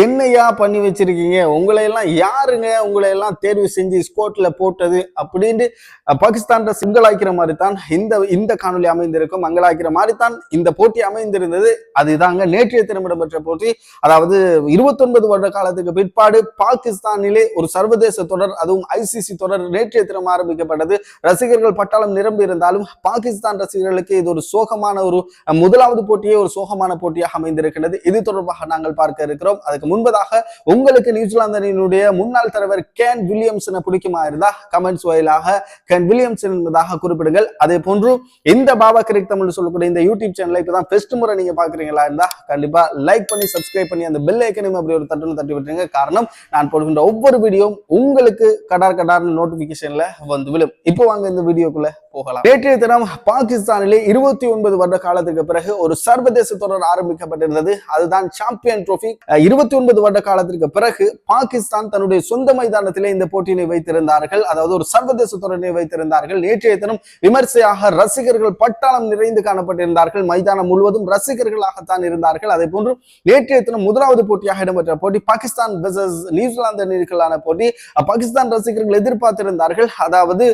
என்னையா பண்ணி வச்சிருக்கீங்க? உங்களையெல்லாம் யாருங்க? உங்களை எல்லாம் தேர்வு செஞ்சு ஸ்கோட்ல போட்டது அப்படின்ட்டு அஹ், பாகிஸ்தான்ல சிங்களாக்கிற மாதிரி தான் இந்த இந்த காணொலி அமைந்திருக்கும். மங்களாக்கிற மாதிரி தான் இந்த போட்டி அமைந்திருந்தது. அதுதாங்க நேற்றைய தினம் இடம்பெற்ற போட்டி. அதாவது 29 வருட காலத்துக்கு பிற்பாடு பாகிஸ்தானிலே ஒரு சர்வதேச தொடர் அதுவும் ஐசிசி தொடர் நேற்றைய தினம் ஆரம்பிக்கப்பட்டது. ரசிகர்கள் பட்டாளம் நிரம்பி இருந்தாலும் பாகிஸ்தான் ரசிகர்களுக்கு இது ஒரு சோகமான ஒரு முதலாவது போட்டியே ஒரு சோகமான போட்டியாக அமைந்திருக்கிறது இது தொடர்பாக நாங்கள் பார்க்க இருக்கிறோம். அதுக்கு முன்பதாக உங்களுக்கு நியூசிலாந்து அணியினுடைய முன்னாள் தலைவர் கேன் வில்லியம்சனை பிடிக்குமா இருந்தா கமெண்ட்ஸ் வாயிலாக கேன் வில்லியம்சன் என்பதாக குறிப்பிடுங்கள். அதே போன்று இந்த பாபா கிரிக் தமிழ் சொல்லக்கூடிய இந்த யூடியூப் சேனலை இப்பதான் ஃபர்ஸ்ட் முறை நீங்க பாக்குறீங்களா இருந்தா கண்டிப்பா லைக் பண்ணி சப்ஸ்கிரைப் பண்ணி அந்த பெல் ஐக்கனையும் அப்படி ஒரு தட்டுல தட்டி விட்டுருங்க. காரணம் நான் போடுகின்ற ஒவ்வொரு வீடியோவும் உங்களுக்கு கடார் கடார் நோட்டிபிகேஷன்ல வந்து விழும். இப்போ வாங்க இந்த வீடியோக்குள்ள போகலாம். நேற்றைய தினம் பாகிஸ்தானிலே இருபத்தி ஒன்பது வருட காலத்துக்கு பிறகு ஒரு சர்வதேச தொடர் ஆரம்பிக்கப்பட்டிருந்தது. அதுதான் சாம்பியன் ட்ரோஃபி இருபத்தி ஒன்பது வருட காலத்திற்கு பிறகு பாகிஸ்தான் தன்னுடைய சொந்த மைதானத்திலே இந்த போட்டியினை வைத்திருந்தார்கள். அதாவது ஒரு சர்வதேச தொடரினை வைத்திருந்தார்கள். நேற்றைய தினம் விமர்சையாக ரசிகர்கள் பட்டாளம் நிறைந்து காணப்பட்டிருந்தார்கள். மைதானம் முழுவதும் ரசிகர்களாகத்தான் இருந்தார்கள். அதே போன்று நேற்றைய தினம் முதலாவது போட்டியாக இடம்பெற்ற போட்டி பாகிஸ்தான் வெர்சஸ் நியூசிலாந்து அணிகளான போட்டி. பாகிஸ்தான் ரசிகர்கள் எதிர்பார்த்திருந்தார்கள். அதாவது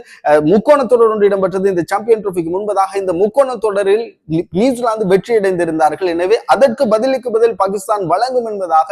முக்கோண தொடர் ஒன்று இடம்பெற்றது. இந்த சாம்பியன் ட்ரோஃபிக்கு முன்பதாக இந்த முக்கோண தொடரில் நியூசிலாந்து வெற்றியடைந்திருந்தார்கள். எனவே அதற்கு பதிலுக்கு பதில் பாகிஸ்தான் வழங்கும் என்பதாக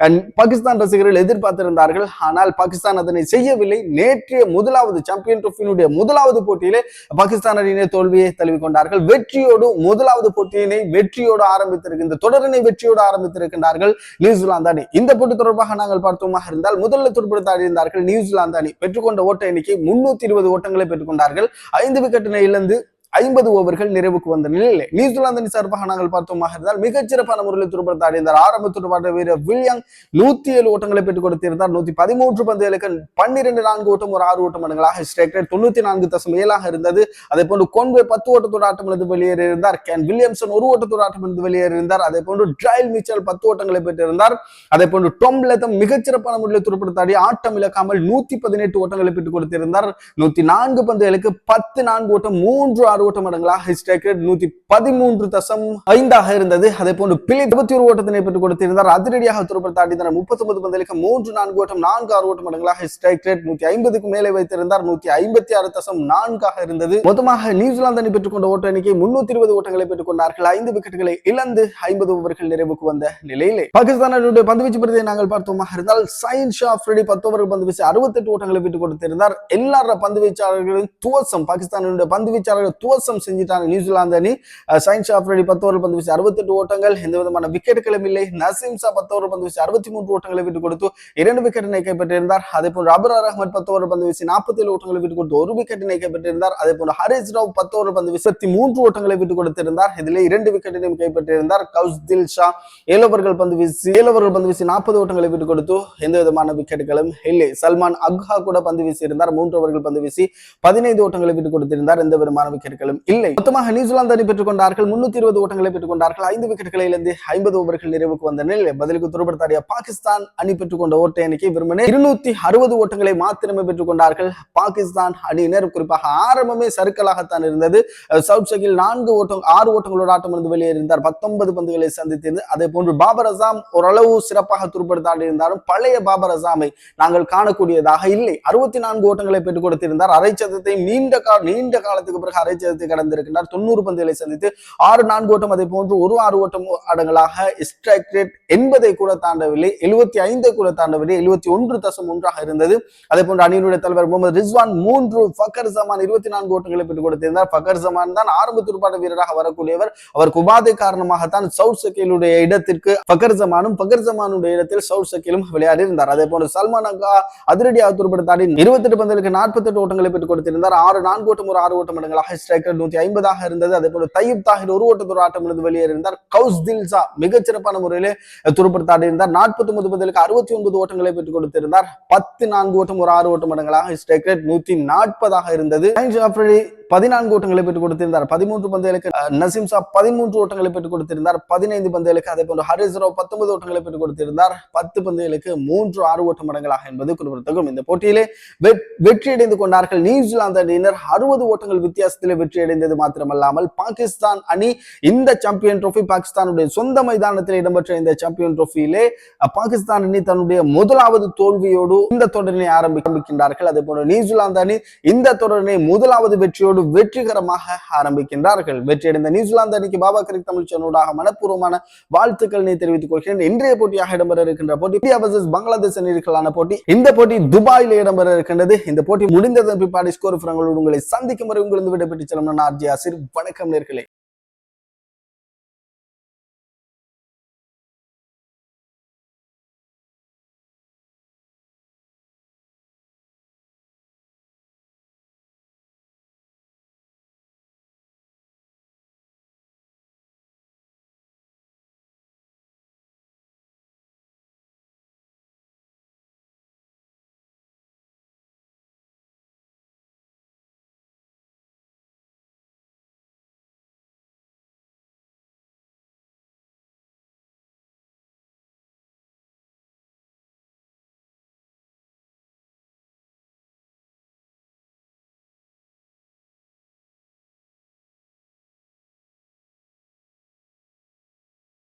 அஹ், பாகிஸ்தான் ரசிகர்கள் எதிர்பார்த்திருந்தார்கள். ஆனால் பாகிஸ்தான் அதனை செய்யவில்லை. நேற்றைய முதலாவது சாம்பியன் ட்ரோஃபியினுடைய முதலாவது போட்டியிலே பாகிஸ்தான் அணியினை தோல்வியை தழுவிக்கொண்டார்கள். வெற்றியோடு முதலாவது போட்டியினை வெற்றியோடு ஆரம்பித்திருக்கின்ற தொடரினை வெற்றியோடு ஆரம்பித்திருக்கின்றார்கள் நியூசிலாந்து அணி. இந்த போட்டி தொடர்பாக நாங்கள் பார்த்தோமாக இருந்தால் முதல்ல துடுப்படுத்த இருந்தார்கள் நியூசிலாந்து அணி. பெற்றுக்கொண்ட ஓட்ட எண்ணிக்கை முன்னூத்தி இருபது ஓட்டங்களை பெற்றுக்கொண்டார்கள். ஐந்து விக்கெட்டினை இழந்து ஐம்பது ஓவர்கள் நிறைவுக்கு வந்த நிலையில் நியூசிலாந்து சார்பாக நாங்கள் பார்த்தோமாக இருந்தால் மிகச்சிறப்பான முறையில் துடுப்படுத்த அடைந்தார் ஆரம்ப துடுப்பாட்ட வீரர் வில்லியம் நூத்தி ஏழு ஓட்டங்களை பெற்றுக் கொடுத்திருந்தார். நூத்தி பதிமூன்று பந்துகளுக்கு பன்னிரண்டு நான்கு ஓட்டம் ஒரு ஆறு ஓட்டம் மடங்களாக ஸ்ட்ரைக் ரேட் தொண்ணூத்தி நான்கு தசம் ஏழாக இருந்தது. அதே போன்று கொன்வே பத்து ஓட்டத்தோட ஆட்டம் இருந்து வெளியேறியிருந்தார். கேன் வில்லியம்சன் ஒரு ஓட்டத்தோட ஆட்டம் இருந்து வெளியேறியிருந்தார். அதே போன்று ட்ரைல் மிச்சல் பத்து ஓட்டங்களை பெற்றிருந்தார். அதே போன்று டொம் லெத்தம் மிகச்சிறப்பான முறையில் துடுப்படுத்தாடி ஆட்டம் இழக்காமல் நூத்தி பதினெட்டு ஓட்டங்களை பெற்றுக் கொடுத்திருந்தார். நூத்தி நான்கு பந்துகளுக்கு பத்து நான்கு ஓட்டம் மூன்று ஆறு ஓட்டம் மடங்களாக ஸ்ட்ரைக் ரேட் நூத்தி பதிமூன்று தசம் ஐந்தாக இருந்தது. அதே போன்று பிள்ளை இருபத்தி ஒரு ஓட்டத்தினை பெற்றுக் கொடுத்திருந்தார். அதிரடியாக துடுப்படுத்தாடி தர முப்பத்தி ஒன்பது பந்தலுக்கு மூன்று நான்கு ஓட்டம் நான்கு ஆறு ஓட்ட மடங்களாக ஸ்ட்ரைக் ரேட் நூத்தி ஐம்பதுக்கு மேலே வைத்திருந்தார். நூத்தி ஐம்பத்தி ஆறு தசம் நான்காக இருந்தது. மொத்தமாக நியூசிலாந்து அணி பெற்றுக்கொண்ட ஓட்ட எண்ணிக்கை முன்னூத்தி இருபது ஓட்டங்களை பெற்றுக் கொண்டார்கள். ஐந்து விக்கெட்டுகளை இழந்து ஐம்பது ஓவர்கள் நிறைவுக்கு வந்த நிலையிலே பாகிஸ்தான் அணியுடைய பந்துவீச்சு பிரதியை நாங்கள் பார்த்தோமாக இருந்தால் சயின் ஷா ஃப்ரெடி பத்து ஓவர்கள் பந்து வீசி அறுபத்தெட்டு ஓட்டங்களை விட்டுக் கொடுத்திருந்தார். எல்லார பந்து வீச்சாளர்களின் துவசம் பாகிஸ்தானுடைய பந்து வீச்சாளர்கள் துவசம் செஞ்சிட்டாங்க. நியூசிலாந்து அணி சயின் சைன் பத்து ஓவர் பந்து வீசி அறுபத்தெட்டு ஓட்டங்கள் எந்த விதமான விக்கெட்டுகளும் இல்லை. நசீம் ஷா பத்து ஓவர் பந்து வீசி அறுபத்தி மூன்று ஓட்டங்களை விட்டு கொடுத்து இரண்டு விக்கெட்டினை கைப்பற்றியிருந்தார். அதே போன்று அபரார் அகமது பத்து ஓவர் பந்து வீசி நாற்பத்தி ஏழு ஓட்டங்களை விட்டு கொடுத்து ஒரு விக்கெட்டினை கைப்பற்றியிருந்தார். அதே போன்று ஹரிஸ் ராவ் பத்து ஓவர் பந்து விசத்தி மூன்று ஓட்டங்களை விட்டு கொடுத்திருந்தார். இதில் இரண்டு விக்கெட்டினையும் கைப்பற்றியிருந்தார் கௌஸ்தில் ஷா. ஏழு ஓவர்கள் பந்து வீசி ஏழு ஓவர்கள் பந்து வீசி நாற்பது ஓட்டங்களை விட்டு கொடுத்து எந்த விதமான விக்கெட்டுகளும் இல்லை. சல்மான் அக்ஹா கூட பந்து வீசி இருந்தார் மூன்று ஓவர்கள் பந்து வீசி பதினைந்து ஓட்டங்களை விட்டு கொடுத்திருந்தார். எந்த விதமான விக்கெட்டுகளும் இல்லை. மொத்தமாக நியூசிலாந்து அணி பெற்றுக் கொண்டார்கள் முன்னூத்தி இருபது ஓட்டங்களை பெற்றுக் கொண்டார்கள் ஐந்து விக்கெட்டுகளை ஐம்பது ஓவர்கள் நிறைவுக்கு வந்த நிலையில் பதிலுக்கு துருப்படுத்தாடிய பாகிஸ்தான் அணி பெற்றுக் கொண்ட ஓட்ட எண்ணிக்கை வெறுமனே இருநூத்தி அறுபது ஓட்டங்களை மாத்திரமே பெற்றுக் கொண்டார்கள் பாகிஸ்தான் அணியினர் குறிப்பாக ஆரம்பமே சருக்கலாகத்தான் இருந்தது. சவுத் சகில் நான்கு ஓட்டம் ஆறு ஓட்டங்களோட ஆட்டம் இருந்து வெளியேறியிருந்தார். பத்தொன்பது பந்துகளை சந்தித்திருந்து அதே போன்று பாபர் அசாம் ஓரளவு சிறப்பாக துருப்படுத்தாடி இருந்தாலும் பழைய பாபர் அசாமை நாங்கள் காணக்கூடியதாக இல்லை. அறுபத்தி நான்கு ஓட்டங்களை பெற்றுக் கொடுத்திருந்தார். அரை சதத்தை நீண்ட கால நீண்ட காலத்துக்கு பிறகு அரை சதத்தை கடந்திருக்கின்றார். தொண்ணூறு பந்துகளை சந்தித்து ஆறு நான்கு ஓட்டம் அதை போன்று ஒரு ஆறு ஓட்டம் அடங்கலாக ஸ்ட்ரைக் ரேட் எண்பதை கூட தாண்டவில்லை எழுபத்தி ஐந்தை கூட தாண்டவில்லை எழுபத்தி ஒன்று தசம் ஒன்றாக இருந்தது. அதே போன்று அணியினுடைய தலைவர் முகமது ரிஸ்வான் மூன்று ஃபக்கர் ஜமான் இருபத்தி நான்கு ஓட்டங்களை பெற்றுக் கொடுத்திருந்தார். ஃபக்கர் ஜமான் தான் ஆரம்ப துடுப்பாட்ட வீரராக வரக்கூடியவர். அவர் குபாதை காரணமாகத்தான் சவுத் சக்கீலுடைய இடத்திற்கு ஃபக்கர் ஜமானும் ஃபக்கர் ஜமானுடைய இடத்தில் சவுத் சக்கீலும் விளையாடி இருந்தார். அதே போன்று சல்மான் அக்கா அதிரடியாக துடுப்படுத்தாடி இருபத்தெட்டு பந்தலுக்கு நாற்பத்தெட்டு ஓட்டங்களை பெற்றுக் கொடுத்திருந்தார். ஆறு நான்கு ஓட்டம் ஒரு ஆறு ஓட்டம் இடங்களாக ஸ்ட்ரைக்கர் நூத்தி ஐம்பதாக இருந்தது. அதே போல தையப் தாகிர் ஒரு ஓட்டத்தொரு ஆட்டம் இருந்து வெளியேறியிருந்தார். கவுஸ் தில்சா மிகச்சிறப்பான முறையிலே துடுப்படுத்தாடி இருந்தார் நாற்பத்தி ஒன்பது பதிலுக்கு அறுபத்தி ஒன்பது ஓட்டங்களை பெற்றுக் கொடுத்திருந்தார். பத்து நான்கு ஓட்டம் ஒரு ஆறு ஓட்டம் மடங்களாக ஸ்ட்ரைக் ரேட் நூத்தி நாற்பதாக இருந்தது. பதினான்கு ஓட்டங்களை பெற்றுக் கொடுத்திருந்தார். பதிமூன்று பந்துகளுக்கு நசீம் ஷா பதிமூன்று ஓட்டங்களை பெற்றுக் கொடுத்திருந்தார். பதினைந்து பந்துகளுக்கு அதே போன்று ஹரிஸ் ராவ் பத்தொன்பது ஓட்டங்களை பெற்றுக் கொடுத்திருந்தார். பத்து பந்துகளுக்கு மூன்று ஆறு ஓட்ட மடங்களாக என்பது குறிப்பிடத்தக்கும் இந்த போட்டியிலே வெற்றி வெற்றியடைந்து கொண்டார்கள். நியூசிலாந்து அணியினர் அறுபது ஓட்டங்கள் வித்தியாசத்தில் வெற்றியடைந்தது மாத்திரமல்லாமல் பாகிஸ்தான் அணி இந்த சாம்பியன் ட்ரோஃபி பாகிஸ்தானுடைய சொந்த மைதானத்தில் இடம்பெற்ற இந்த சாம்பியன் ட்ரோஃபியிலே பாகிஸ்தான் அணி தன்னுடைய முதலாவது தோல்வியோடு இந்த தொடரினை ஆரம்பிக்கின்றார்கள். அதே போல நியூசிலாந்து அணி இந்த தொடரினை முதலாவது வெற்றியோடு வெற்றிகரமாக ஆரம்பிக்கின்றார்கள். வெற்றியடைந்த நியூசிலாந்து அணிக்கு பாபா கரிக் தமிழ் சேனலோடாக மனப்பூர்வமான வாழ்த்துக்களை தெரிவித்துக் கொள்கிறேன். இன்றைய போட்டியாக இடம்பெற இருக்கின்ற போட்டி இந்தியா வர்சஸ் பங்களாதேஷ் அணிகளான போட்டி. இந்த போட்டி துபாயில் இடம்பெற இருக்கின்றது. இந்த போட்டி முடிந்ததன் பிற்பாடு ஸ்கோர் உங்களை சந்திக்கும் வரை உங்களிருந்து விடைபெற்று செல்லும் நான் ஆர்ஜி ஆசிர். வணக்கம் நேர்களே.